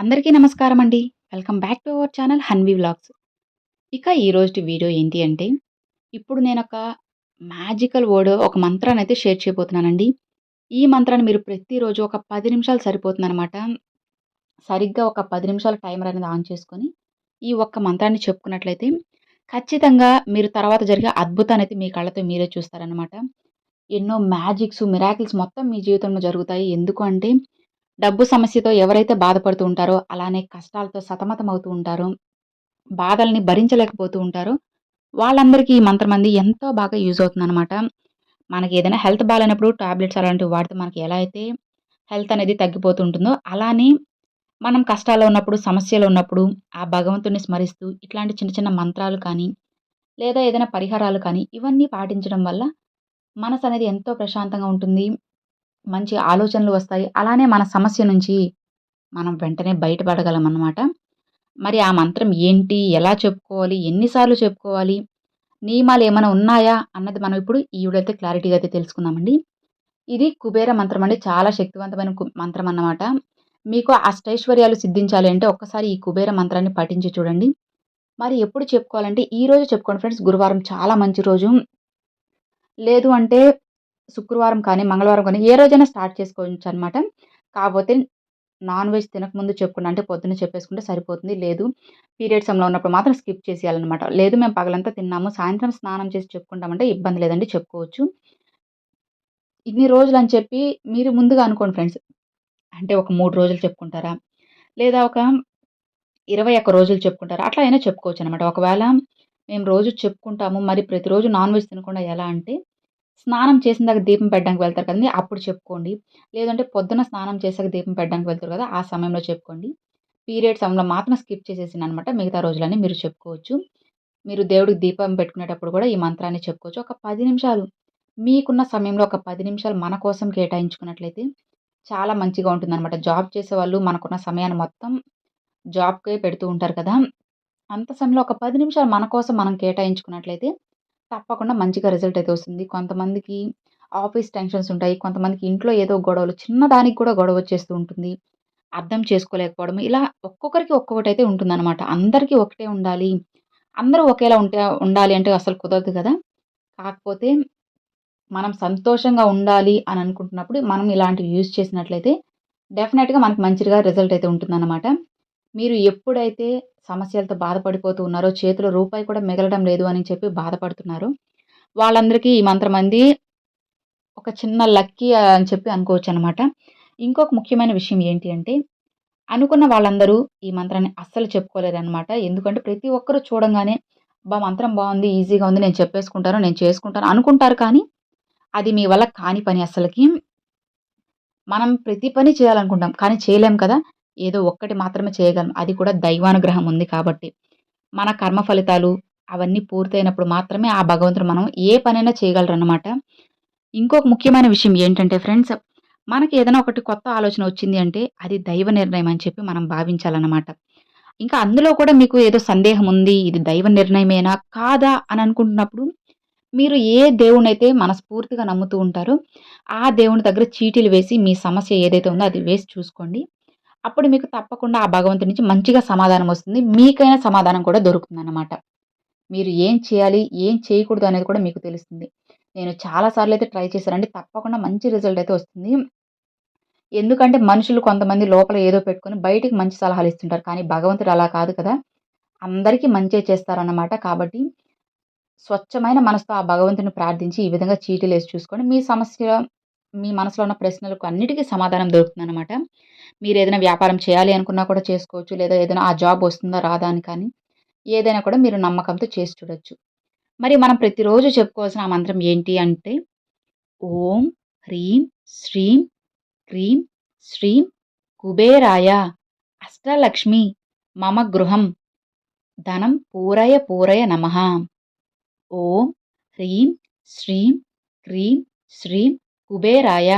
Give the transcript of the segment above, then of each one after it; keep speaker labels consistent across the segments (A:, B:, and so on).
A: అందరికీ నమస్కారం అండి. Welcome back to our channel Hanvi vlogs. ఇక ఈరోజు వీడియో ఏంటి అంటే ఇప్పుడు నేను ఒక మ్యాజికల్ వర్డ్ ఒక మంత్రాన్ని అయితే షేర్ చేయబోతున్నానండి. ఈ మంత్రాన్ని మీరు ప్రతిరోజు ఒక పది నిమిషాలు సరిపోతుందనమాట సరిగ్గా ఒక పది నిమిషాల టైమర్ అనేది ఆన్ చేసుకొని ఈ ఒక్క మంత్రాన్ని చెప్పుకున్నట్లయితే ఖచ్చితంగా మీరు తర్వాత జరిగే అద్భుతాన్ని అయితే మీ కళ్ళతో మీరే చూస్తారనమాట ఎన్నో మ్యాజిక్స్ మిరాకిల్స్ మొత్తం మీ జీవితంలో జరుగుతాయి. ఎందుకు అంటే డబ్బు సమస్యతో ఎవరైతే బాధపడుతూ ఉంటారో అలానే కష్టాలతో సతమతం అవుతూ ఉంటారో బాధల్ని భరించలేకపోతూ ఉంటారో వాళ్ళందరికీ ఈ మంత్రం అంది ఎంతో బాగా యూజ్ అవుతుందన్నమాట. మనకి ఏదైనా హెల్త్ బాగాలేనప్పుడు టాబ్లెట్స్ అలాంటివి వాడితే మనకి ఎలా అయితే హెల్త్ అనేది తగ్గిపోతూ ఉంటుందో అలానే మనం కష్టాల్లో ఉన్నప్పుడు సమస్యలు ఉన్నప్పుడు ఆ భగవంతుని స్మరిస్తూ ఇట్లాంటి చిన్న చిన్న మంత్రాలు కానీ లేదా ఏదైనా పరిహారాలు కానీ ఇవన్నీ పాటించడం వల్ల మనసు అనేది ఎంతో ప్రశాంతంగా ఉంటుంది. మంచి ఆలోచనలు వస్తాయి. అలానే మన సమస్య నుంచి మనం వెంటనే బయటపడగలం అన్నమాట. మరి ఆ మంత్రం ఏంటి? ఎలా చెప్పుకోవాలి? ఎన్నిసార్లు చెప్పుకోవాలి? నియమాలు ఏమైనా ఉన్నాయా? అన్నది మనం ఇప్పుడు ఈ క్లారిటీగా అయితే తెలుసుకుందామండి. ఇది కుబేర మంత్రం అండి. చాలా శక్తివంతమైన మంత్రం అన్నమాట. మీకు అష్టైశ్వర్యాలు సిద్ధించాలి అంటే ఒక్కసారి ఈ కుబేర మంత్రాన్ని పఠించి చూడండి. మరి ఎప్పుడు చెప్పుకోవాలంటే ఈ రోజు చెప్పుకోండి ఫ్రెండ్స్. గురువారం చాలా మంచి రోజు. లేదు అంటే శుక్రవారం కానీ మంగళవారం కానీ ఏ రోజైనా స్టార్ట్ చేసుకోవచ్చు అనమాట కాకపోతే నాన్ వెజ్ తినకముందు చెప్పుకున్నా అంటే పొద్దున్న చెప్పేసుకుంటే సరిపోతుంది. లేదు పీరియడ్ సమయంలో ఉన్నప్పుడు మాత్రం స్కిప్ చేసేయాలన్నమాట. లేదు మేము పగలంతా తిన్నాము. సాయంత్రం స్నానం చేసి చెప్పుకుంటామంటే ఇబ్బంది లేదండి చెప్పుకోవచ్చు. ఇన్ని రోజులు అని చెప్పి మీరు ముందుగా అనుకోండి ఫ్రెండ్స్. అంటే ఒక మూడు రోజులు చెప్పుకుంటారా? లేదా ఒక ఇరవై ఒక్క రోజులు చెప్పుకుంటారా? అట్లా అయినా చెప్పుకోవచ్చు అనమాట ఒకవేళ మేము రోజు చెప్పుకుంటాము మరి ప్రతిరోజు నాన్ వెజ్ తినకుండా ఎలా అంటే స్నానం చేసిన దాకా దీపం పెట్టడానికి వెళ్తారు కదండి అప్పుడు చెప్పుకోండి. లేదంటే పొద్దున స్నానం చేసాక దీపం పెట్టడానికి వెళ్తారు కదా ఆ సమయంలో చెప్పుకోండి. పీరియడ్ సమయంలో మాత్రం స్కిప్ చేసేసింది అనమాట మిగతా రోజులని మీరు చెప్పుకోవచ్చు. మీరు దేవుడికి దీపం పెట్టుకునేటప్పుడు కూడా ఈ మంత్రాన్ని చెప్పుకోవచ్చు. ఒక పది నిమిషాలు మీకున్న సమయంలో ఒక పది నిమిషాలు మన కోసం కేటాయించుకున్నట్లయితే చాలా మంచిగా ఉంటుందన్నమాట. జాబ్ చేసే వాళ్ళు మనకున్న సమయాన్ని మొత్తం జాబ్కే పెడుతూ ఉంటారు కదా. అంత సమయంలో ఒక పది నిమిషాలు మన కోసం మనం కేటాయించుకున్నట్లయితే తప్పకుండా మంచిగా రిజల్ట్ అయితే వస్తుంది. కొంతమందికి ఆఫీస్ టెన్షన్స్ ఉంటాయి. కొంతమందికి ఇంట్లో ఏదో గొడవలు చిన్నదానికి కూడా గొడవ వచ్చేస్తూ ఉంటుంది. అర్థం చేసుకోలేకపోవడం ఇలా ఒక్కొక్కరికి ఒక్కొక్కటి అయితే ఉంటుందన్నమాట. అందరికీ ఒకటే ఉండాలి. అందరూ ఒకేలా ఉంటే ఉండాలి అంటే అసలు కుదరదు కదా. కాకపోతే మనం సంతోషంగా ఉండాలి అని అనుకుంటున్నప్పుడు మనం ఇలాంటివి యూజ్ చేసినట్లయితే డెఫినెట్గా మనకు మంచిగా రిజల్ట్ అయితే ఉంటుందన్నమాట. మీరు ఎప్పుడైతే సమస్యలతో బాధపడిపోతూ ఉన్నారో చేతిలో రూపాయి కూడా మిగలడం లేదు అని చెప్పి బాధపడుతున్నారు. వాళ్ళందరికీ ఈ మంత్రం అంది ఒక చిన్న లక్కీ అని చెప్పి అనుకోవచ్చు అనమాట ఇంకొక ముఖ్యమైన విషయం ఏంటి అంటే అనుకున్న వాళ్ళందరూ ఈ మంత్రాన్ని అస్సలు చెప్పుకోలేరనమాట ఎందుకంటే ప్రతి ఒక్కరూ చూడంగానే బా మంత్రం బాగుంది ఈజీగా ఉంది నేను చెప్పేసుకుంటాను నేను చేసుకుంటాను అనుకుంటారు కానీ అది మీ వల్ల కాని పని అసలుకి మనం ప్రతి పని చేయాలనుకుంటాం కానీ చేయలేం కదా. ఏదో ఒక్కటి మాత్రమే చేయగలం అది కూడా దైవానుగ్రహం ఉంది కాబట్టి. మన కర్మ ఫలితాలు అవన్నీ పూర్తయినప్పుడు మాత్రమే ఆ భగవంతుడు మనం ఏ పనైనా చేయగలరు అనమాట ఇంకొక ముఖ్యమైన విషయం ఏంటంటే ఫ్రెండ్స్ మనకి ఏదైనా ఒకటి కొత్త ఆలోచన వచ్చింది అంటే అది దైవ నిర్ణయం అని చెప్పి మనం భావించాలన్నమాట. ఇంకా అందులో కూడా మీకు ఏదో సందేహం ఉంది ఇది దైవ నిర్ణయమేనా కాదా అని అనుకుంటున్నప్పుడు మీరు ఏ దేవునైతే మనస్ఫూర్తిగా నమ్ముతూ ఉంటారో ఆ దేవుని దగ్గర చీటీలు వేసి మీ సమస్య ఏదైతే ఉందో అది వేసి చూసుకోండి. అప్పుడు మీకు తప్పకుండా ఆ భగవంతుడి నుంచి మంచిగా సమాధానం వస్తుంది. మీకైనా సమాధానం కూడా దొరుకుతుందన్నమాట. మీరు ఏం చేయాలి ఏం చేయకూడదు అనేది కూడా మీకు తెలుస్తుంది. నేను చాలాసార్లు అయితే ట్రై చేశానండి. తప్పకుండా మంచి రిజల్ట్ అయితే వస్తుంది. ఎందుకంటే మనుషులు కొంతమంది లోపల ఏదో పెట్టుకొని బయటికి మంచి సలహాలు ఇస్తుంటారు. కానీ భగవంతుడు అలా కాదు కదా. అందరికీ మంచే చేస్తారన్నమాట. కాబట్టి స్వచ్ఛమైన మనసుతో ఆ భగవంతుని ప్రార్థించి ఈ విధంగా చీటీలు వేసి చూసుకొని మీ సమస్య మీ మనసులో ఉన్న ప్రశ్నలకు అన్నిటికీ సమాధానం దొరుకుతుందన్నమాట. మీరు ఏదైనా వ్యాపారం చేయాలి అనుకున్నా కూడా చేసుకోవచ్చు లేదా ఏదైనా ఆ జాబ్ వస్తుందా రాదా అని కానీ ఏదైనా కూడా మీరు నమ్మకంతో చేసి చూడొచ్చు. మరి మనం ప్రతిరోజు చెప్పుకోవాల్సిన ఆ మంత్రం ఏంటి అంటే ఓం హ్రీం శ్రీం క్రీం శ్రీం కుబేరాయ అష్టలక్ష్మి మమ గృహం ధనం పూరయ పూరయ నమ. ఓం హ్రీం శ్రీం క్రీం శ్రీం కుబేరాయ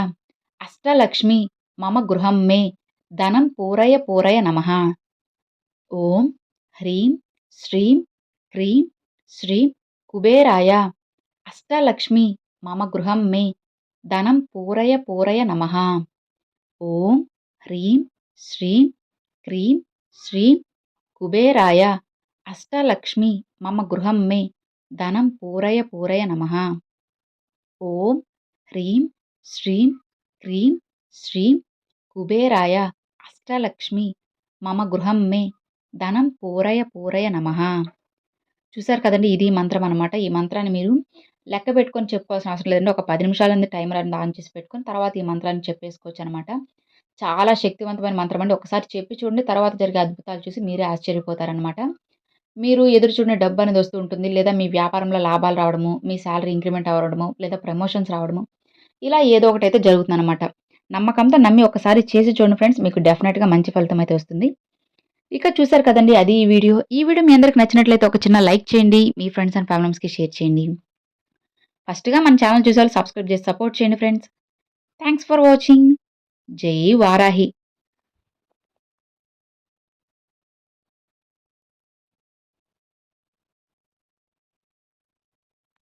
A: అష్టలక్ష్మి మమ గృహం మే ధనం పూరయ పూరయ నమ. ఓం హ్రీం శ్రీం క్రీం శ్రీం కుబేరాయ అష్టలక్ష్మి మమ గృహం మే ధనం పూరయ పూరయ నమ. ఓం హ్రీం శ్రీం క్రీం శ్రీం కుబేరాయ అష్టలక్ష్మి మమ గృహం మే ధనం పూరయ పూరయ నమ. ఓం హ్రీం శ్రీం క్రీం శ్రీం కుబేరాయ అష్టలక్ష్మి మమ గృహం మే ధనం పూరయ పూరయ నమః. చూసారు కదండి ఇది మంత్రం అనమాట ఈ మంత్రాన్ని మీరు లెక్క పెట్టుకొని చెప్పుకోవాల్సిన అవసరం లేదండి. ఒక పది నిమిషాలు ఉంది టైమర్ అనేది ఆన్ చేసి పెట్టుకొని తర్వాత ఈ మంత్రాన్ని చెప్పేసుకోవచ్చు అనమాట చాలా శక్తివంతమైన మంత్రం అండి. ఒకసారి చెప్పి చూడండి తర్వాత జరిగే అద్భుతాలు చూసి మీరే ఆశ్చర్యపోతారనమాట మీరు ఎదురు చూడని డబ్బు అనేది వస్తూ ఉంటుంది. లేదా మీ వ్యాపారంలో లాభాలు రావడము మీ శాలరీ ఇంక్రిమెంట్ అవ్వడము లేదా ప్రమోషన్స్ రావడము ఇలా ఏదో ఒకటి అయితే జరుగుతుందన్నమాట. నమ్మకంతో నమ్మి ఒకసారి చేసి చూడండి ఫ్రెండ్స్ మీకు డెఫినెట్గా మంచి ఫలితం అయితే వస్తుంది. ఇక చూసారు కదండి అది ఈ వీడియో. ఈ వీడియో మీ అందరికి నచ్చినట్లయితే ఒక చిన్న లైక్ చేయండి మీ ఫ్రెండ్స్ అండ్ ఫ్యామిలీస్కి షేర్ చేయండి. ఫస్ట్గా మన ఛానల్ చూసారు సబ్స్క్రైబ్ చేసి సపోర్ట్ చేయండి ఫ్రెండ్స్. Thanks for watching. జై వారాహి.